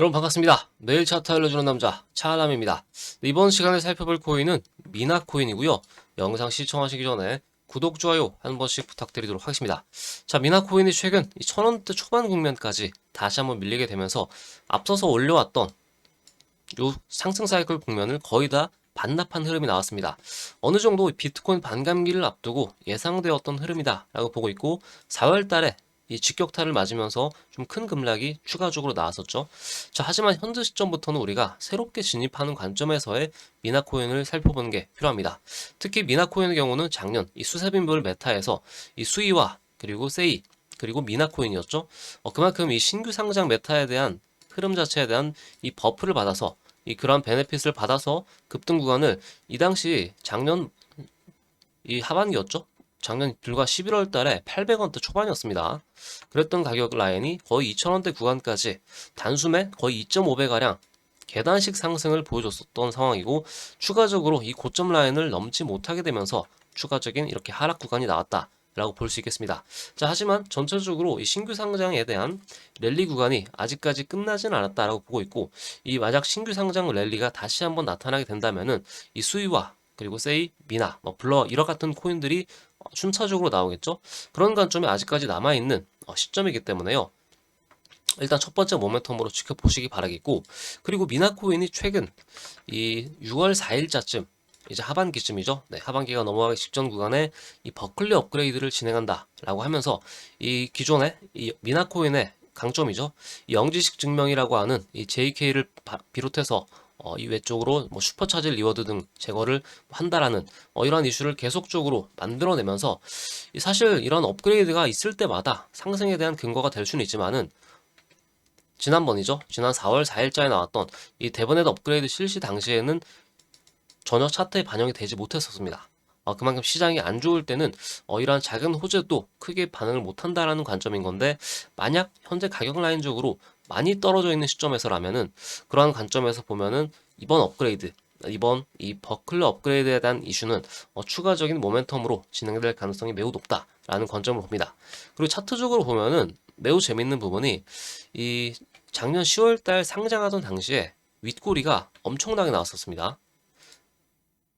여러분 반갑습니다. 매일 차트 알려주는 남자 차하람입니다. 이번 시간에 살펴볼 코인은 미나 코인이고요. 영상 시청하시기 전에 구독, 좋아요 한 번씩 부탁드리도록 하겠습니다. 자, 미나 코인이 최근 이 천원대 초반 국면까지 다시 한번 밀리게 되면서 앞서서 올려왔던 요 상승 사이클 국면을 거의 다 반납한 흐름이 나왔습니다. 어느 정도 비트코인 반감기를 앞두고 예상되었던 흐름이다라고 보고 있고 4월 달에 이 직격탄을 맞으면서 좀 큰 급락이 추가적으로 나왔었죠. 자, 하지만 현재 시점부터는 우리가 새롭게 진입하는 관점에서의 미나코인을 살펴보는 게 필요합니다. 특히 미나코인의 경우는 작년 이 수세빈별 메타에서 이 수위와 그리고 세이 그리고 미나코인이었죠. 어, 그만큼 이 신규 상장 메타에 대한 흐름 자체에 대한 이 버프를 받아서 이 그런 베네핏을 받아서 급등 구간을 이 당시 작년 이 하반기였죠. 작년 불과 11월 달에 800원대 초반이었습니다. 그랬던 가격 라인이 거의 2000원대 구간까지 단숨에 거의 2.5배가량 계단식 상승을 보여줬었던 상황이고 추가적으로 이 고점 라인을 넘지 못하게 되면서 추가적인 이렇게 하락 구간이 나왔다. 라고 볼 수 있겠습니다. 자, 하지만 전체적으로 이 신규 상장에 대한 랠리 구간이 아직까지 끝나진 않았다라고 보고 있고, 이 만약 신규 상장 랠리가 다시 한번 나타나게 된다면은 이 수위와 그리고 세이, 미나, 뭐 블러 이런 같은 코인들이 순차적으로 나오겠죠. 그런 관점이 아직까지 남아있는 어, 시점이기 때문에요. 일단 첫 번째 모멘텀으로 지켜보시기 바라겠고, 그리고 미나코인이 최근 이 6월 4일자쯤 이제 하반기쯤이죠. 네, 하반기가 넘어가기 직전 구간에 이 버클리 업그레이드를 진행한다라고 하면서 이 기존의 이 미나코인의 강점이죠. 이 영지식 증명이라고 하는 이 JK를 비롯해서 어, 이 외쪽으로 뭐 슈퍼차지 리워드 등 제거를 한다라는 어, 이러한 이슈를 계속적으로 만들어내면서 사실 이런 업그레이드가 있을 때마다 상승에 대한 근거가 될 수는 있지만은 지난번이죠. 지난 4월 4일자에 나왔던 이 데버넷 업그레이드 실시 당시에는 전혀 차트에 반영이 되지 못했었습니다. 어, 그만큼 시장이 안 좋을 때는 어, 이러한 작은 호재도 크게 반응을 못한다라는 관점인 건데 만약 현재 가격 라인적으로 많이 떨어져 있는 시점에서라면은 그러한 관점에서 보면은 이번 업그레이드 이번 이 버클러 업그레이드에 대한 이슈는 어, 추가적인 모멘텀으로 진행될 가능성이 매우 높다라는 관점을 봅니다. 그리고 차트적으로 보면은 매우 재밌는 부분이 이 작년 10월달 상장하던 당시에 윗꼬리가 엄청나게 나왔었습니다.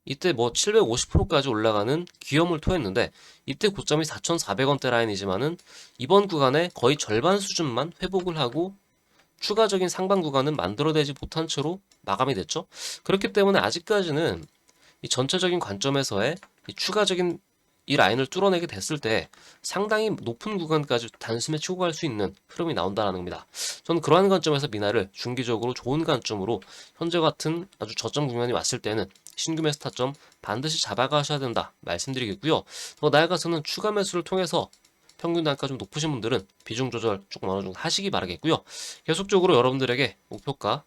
이때 뭐 750%까지 올라가는 기염을 토했는데 이때 고점이 4,400원대 라인이지만은 이번 구간에 거의 절반 수준만 회복을 하고 추가적인 상방 구간은 만들어내지 못한 채로 마감이 됐죠. 그렇기 때문에 아직까지는 이 전체적인 관점에서의 이 추가적인 이 라인을 뚫어내게 됐을 때 상당히 높은 구간까지 단숨에 치고 갈 수 있는 흐름이 나온다는 겁니다. 저는 그러한 관점에서 미나를 중기적으로 좋은 관점으로 현재 같은 아주 저점 국면이 왔을 때는 신규 매수 타점 반드시 잡아가셔야 된다 말씀드리겠고요. 더 나아가서는 추가 매수를 통해서 평균 단가 좀 높으신 분들은 비중 조절 조금 어느 정도 하시기 바라겠고요. 계속적으로 여러분들에게 목표가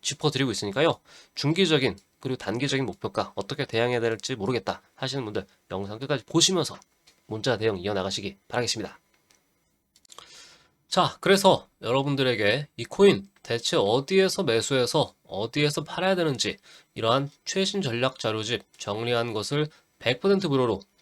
짚어드리고 있으니까요. 중기적인 그리고 단기적인 목표가 어떻게 대응해야 될지 모르겠다 하시는 분들 영상 끝까지 보시면서 문자 대응 이어나가시기 바라겠습니다. 자, 그래서 여러분들에게 이 코인 대체 어디에서 매수해서 어디에서 팔아야 되는지 이러한 최신 전략 자료집 정리한 것을 100% 무료로